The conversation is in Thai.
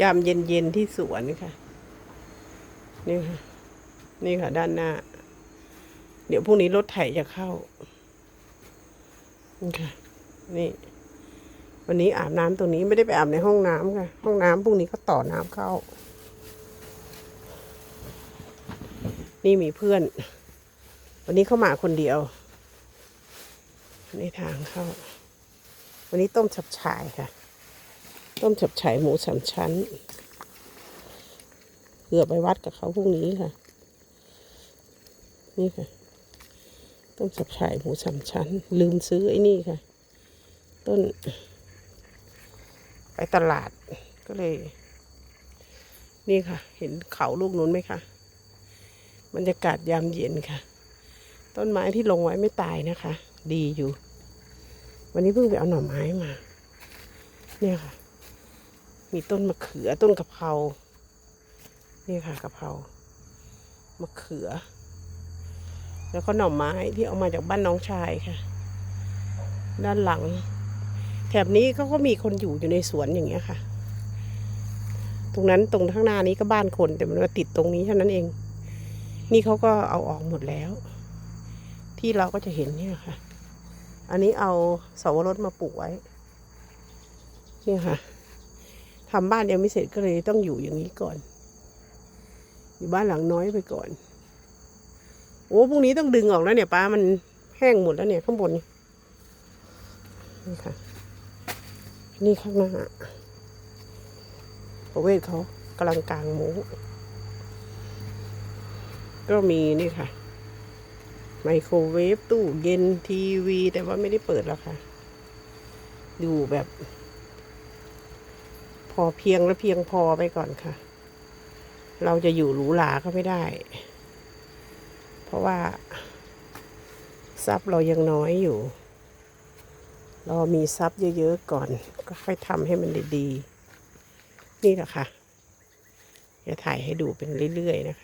ยามเย็นๆที่สวนค่ะ นี่ค่ะ นี่ค่ะ ด้านหน้า เดี๋ยวพรุ่งนี้รถไถจะเข้า นี่ค่ะ นี่ วันนี้อาบน้ำตรงนี้ไม่ได้ไปอาบในห้องน้ำค่ะ ห้องน้ำพรุ่งนี้ก็ต่อน้ำเข้า นี่มีเพื่อน วันนี้เข้ามาคนเดียวในทางเข้า วันนี้ต้มฉับฉายค่ะ ต้มฉับฉายหมูสามชั้นเกือบไปวัดกับเขาพรุ่งนี้ค่ะ นี่ค่ะ ต้มฉับฉายหมูสามชั้น ลืมซื้อไอ้นี่ค่ะ ต้น ไปตลาดก็เลย นี่ค่ะ เห็นเขาลูกนู้นไหมคะบรรยากาศยามเย็นค่ะ ต้นไม้ที่ลงไว้ไม่ตายนะคะ ดีอยู่ วันนี้เพิ่งไปเอาหน่อไม้มา เนี่ยค่ะ มีต้นมะเขือต้นกะเพรานี่ค่ะกะเพรามะเขือ แล้วก็หน่อไม้ที่เอามาจากบ้านน้องชายค่ะ ด้านหลัง แถบนี้เขาก็มีคนอยู่อยู่ในสวนอย่างเงี้ยค่ะ ตรงนั้นตรงข้างหน้านี้ก็บ้านคนแต่มันมาติดตรงนี้เท่านั้นเอง นี่เขาก็เอาออกหมดแล้ว ที่เราก็จะเห็นเนี่ยค่ะ อันนี้เอาเสาวรสมาปลูกไว้เนี่ยค่ะ ทำบ้านยังไม่เสร็จก็เลยต้องอยู่อย่างนี้ก่อน อยู่บ้านหลังน้อยไปก่อน โอ้พรุ่งนี้ต้องดึงออกแล้วเนี่ยป้ามันแห้งหมดแล้วเนี่ยข้างบนนี่ค่ะ นี่ข้างหน้าประเวศเขากำลังกลางหมูก็มีนี่ค่ะ ไมโครเวฟตู้เย็นทีวี แต่ว่าไม่ได้เปิดแล้วค่ะดูแบบ อเพียงและเพียงพอไปก่อนค่ะ เราจะอยู่หรูหราก็ไม่ได้ เพราะว่า ทรัพย์เรายังน้อยอยู่ เรามีทรัพย์เยอะๆก่อน ก็ค่อยทำให้มันดีๆ นี่แหละค่ะ จะถ่ายให้ดูเป็นเรื่อยๆนะคะ